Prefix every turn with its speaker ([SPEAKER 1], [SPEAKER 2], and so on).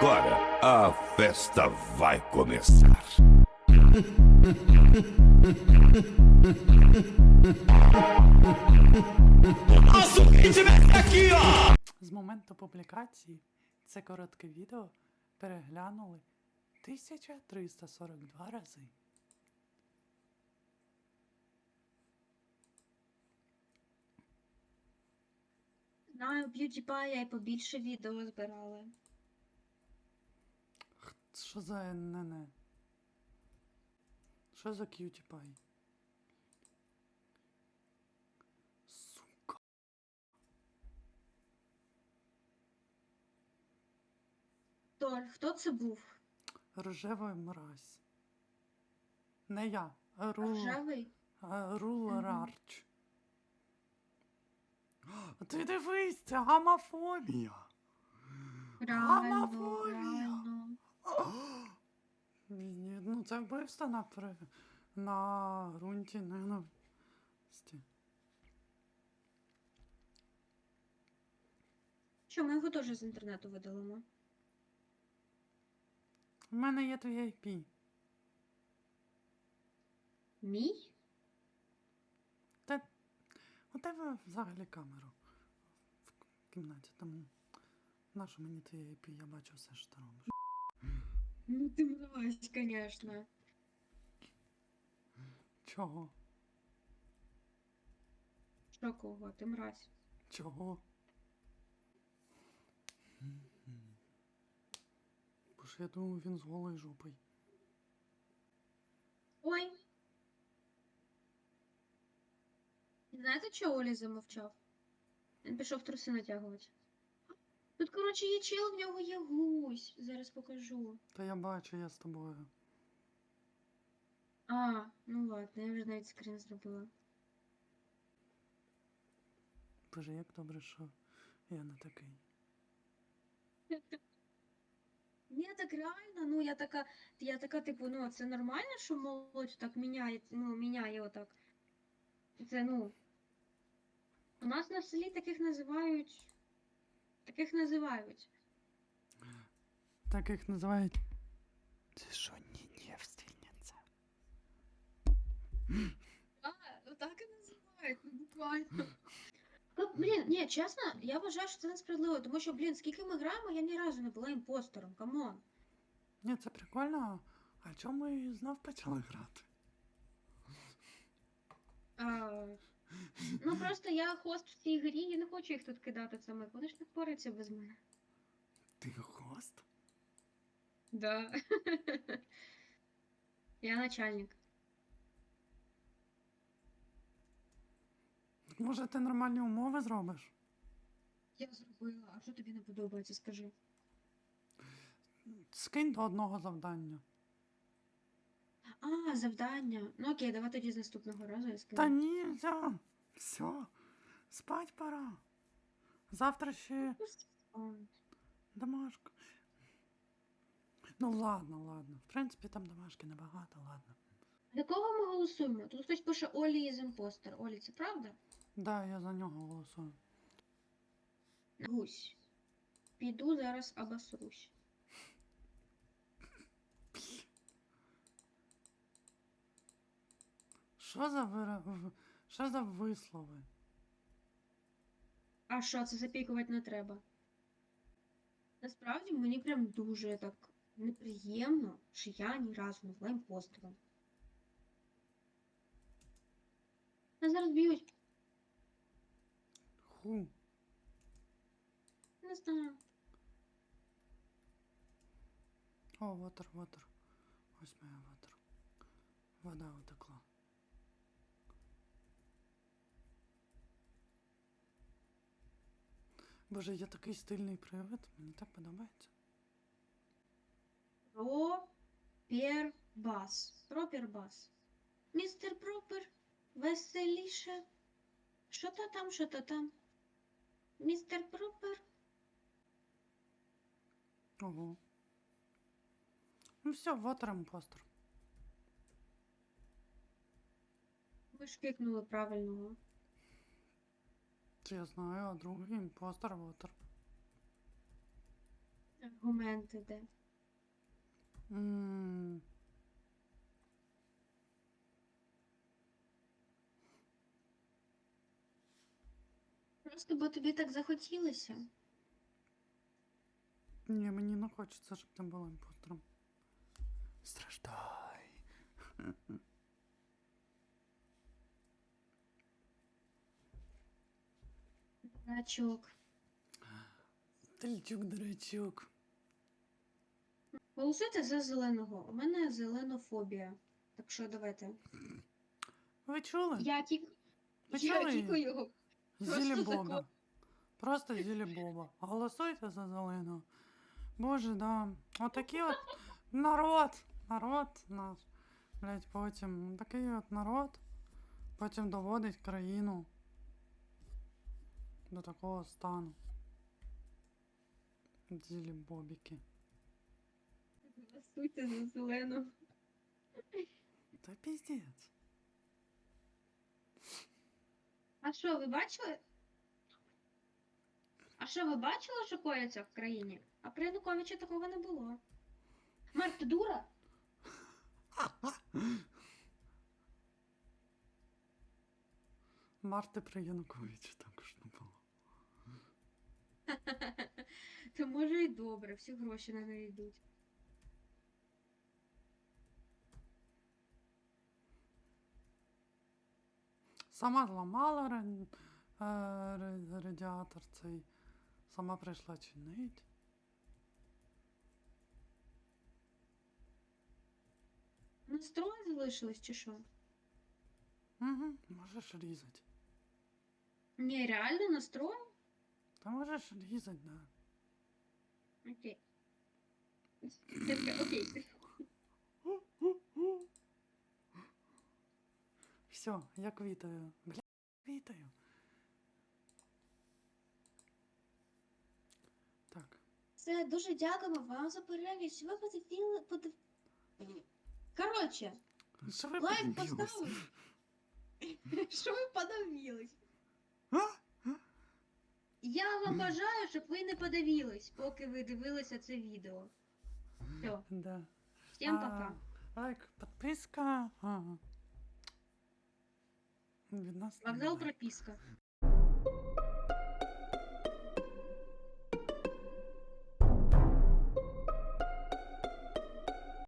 [SPEAKER 1] Agora a festa vai começar.
[SPEAKER 2] З моменту публікації це коротке відео переглянули 1342 рази.
[SPEAKER 3] Знаю, PewDiePie і побільше відео збирали.
[SPEAKER 2] Що за НН? Що за QTPie? Сука.
[SPEAKER 3] Толь, хто це був?
[SPEAKER 2] Рожева мразь. Не я, а Рул,
[SPEAKER 3] Ржавий?
[SPEAKER 2] а Рул
[SPEAKER 3] Мгм.
[SPEAKER 2] Рарч. А Ти дивись, це гамофобія.
[SPEAKER 3] Правильно,
[SPEAKER 2] Гомофобія. Ні, ну це вбивство на, при... на ґрунті ненависті.
[SPEAKER 3] Що, ми його теж з інтернету видалимо?
[SPEAKER 2] У мене є твій IP.
[SPEAKER 3] Мій?
[SPEAKER 2] Та у тебе взагалі камеру в кімнаті, тому нащо мені твій IP, я бачу все, що ти робиш.
[SPEAKER 3] Ну ти мразь, звісно.
[SPEAKER 2] Чого?
[SPEAKER 3] Що кого? Ти мразь.
[SPEAKER 2] Чого? Бо ж я думаю, він з голою жопою.
[SPEAKER 3] Ой. Знаєте, чого Олі замовчав? Він пішов труси натягувати. Тут, коротше, є чел, в нього є гусь. Зараз покажу.
[SPEAKER 2] Та я бачу, я з тобою.
[SPEAKER 3] А, ну ладно, я вже навіть скрін зробила.
[SPEAKER 2] Боже, як добре, що я не такий.
[SPEAKER 3] Ні, так реально, ну я така, я така, типу, ну це нормально, що молодь так міняє, ну, міняє отак. Це, ну. У нас на селі таких називають. Таких називають.
[SPEAKER 2] Так їх називають. Ти що, не дівственниця?
[SPEAKER 3] А, так і називають, ну буквально. Ну, блін, ні, чесно, я вважаю, що це несправедливо, тому що, блін, скільки ми граємо, я ні разу не була імпостером, камон.
[SPEAKER 2] Ні, це прикольно. А чому ми знов почали грати?
[SPEAKER 3] А, ну просто я хост в цій грі, я не хочу їх тут кидати самих, вони ж не впораються без мене.
[SPEAKER 2] Ти хост?
[SPEAKER 3] Да. Я начальник.
[SPEAKER 2] Може ти нормальні умови зробиш?
[SPEAKER 3] Я зробила. А що тобі не подобається, скажи?
[SPEAKER 2] Скинь до одного завдання.
[SPEAKER 3] А, завдання. Ну окей, давай тоді з наступного разу я скину.
[SPEAKER 2] Та ні, все. Все. Спать пора. Завтра ще домашка. Ну ладно, ладно. В принципі, там домашки небагато, ладно.
[SPEAKER 3] За кого ми голосуємо? Тут хтось пише Олі із імпостер. Олі, це правда?
[SPEAKER 2] Да, я за нього голосую.
[SPEAKER 3] Гусь. Піду зараз обосрусь.
[SPEAKER 2] Що за вира... в- Що за вислови?
[SPEAKER 3] А що, це запікувати не треба? Насправді мені прям дуже так неприємно, що я ні разу не була імпостером. Нас зараз б'ють.
[SPEAKER 2] Ху.
[SPEAKER 3] Не знаю.
[SPEAKER 2] О, вотер, вотер. Ось моя вотер. Вода утекла. Боже, я такий стильний привид, мені так подобається.
[SPEAKER 3] Пропербас. Пропербас. Містер Пропер, веселіше. Що то там, що то там? Містер Пропер.
[SPEAKER 2] Ого. Ну все, вотер імпостер.
[SPEAKER 3] Ви ж кикнули правильного.
[SPEAKER 2] Це я знаю, а другий імпостер вотер.
[SPEAKER 3] Аргументи де.
[SPEAKER 2] М,
[SPEAKER 3] Просто бо тобі так захотілося.
[SPEAKER 2] Ні, мені не хочеться, щоб ти була імпостером. Страждай.
[SPEAKER 3] Дурачок.
[SPEAKER 2] Тельчук, дурачок.
[SPEAKER 3] Голосуйте за зеленого. У мене зеленофобія. Так що давайте.
[SPEAKER 2] Ви чули?
[SPEAKER 3] Я тік.
[SPEAKER 2] Ви
[SPEAKER 3] Я
[SPEAKER 2] чули?
[SPEAKER 3] тільки його.
[SPEAKER 2] Зілі
[SPEAKER 3] Просто
[SPEAKER 2] Боба.
[SPEAKER 3] закон.
[SPEAKER 2] Просто зілі Боба. Голосуйте за зеленого. Боже, да. Отакий от народ. Народ наш. Блять, потім. Такий от народ. Потім доводить країну до такого стану. Зілі Бобіки.
[SPEAKER 3] Голосуйте за зеленого.
[SPEAKER 2] Та піздець.
[SPEAKER 3] А що, ви бачили? А що, ви бачили, що коїться в країні? А при Януковичі такого не було. Марк, ти дура?
[SPEAKER 2] Марти при Януковичі також не було.
[SPEAKER 3] То може і добре, всі гроші на неї йдуть.
[SPEAKER 2] Сама зламала ра- е, ра- радіатор цей. Сама прийшла чинить.
[SPEAKER 3] Настрої залишились чи що?
[SPEAKER 2] Угу, можеш різати.
[SPEAKER 3] Ні, реально настрої?
[SPEAKER 2] Та можеш різати, да.
[SPEAKER 3] Окей. Ти така, Окей.
[SPEAKER 2] Все, я квітаю. Бля, квітаю. Так.
[SPEAKER 3] Все, дуже дякуємо вам за перегляд. Що ви подивили... подив... Коротше,
[SPEAKER 2] Що ви
[SPEAKER 3] лайк
[SPEAKER 2] подивились?
[SPEAKER 3] поставили. Що ви подавились?
[SPEAKER 2] А?
[SPEAKER 3] Я вам бажаю, щоб ви не подивились, поки ви дивилися це відео. Все,
[SPEAKER 2] Да.
[SPEAKER 3] всім
[SPEAKER 2] А,
[SPEAKER 3] пока.
[SPEAKER 2] Лайк, підписка. Ага. Від нас
[SPEAKER 3] Вокзал прописка.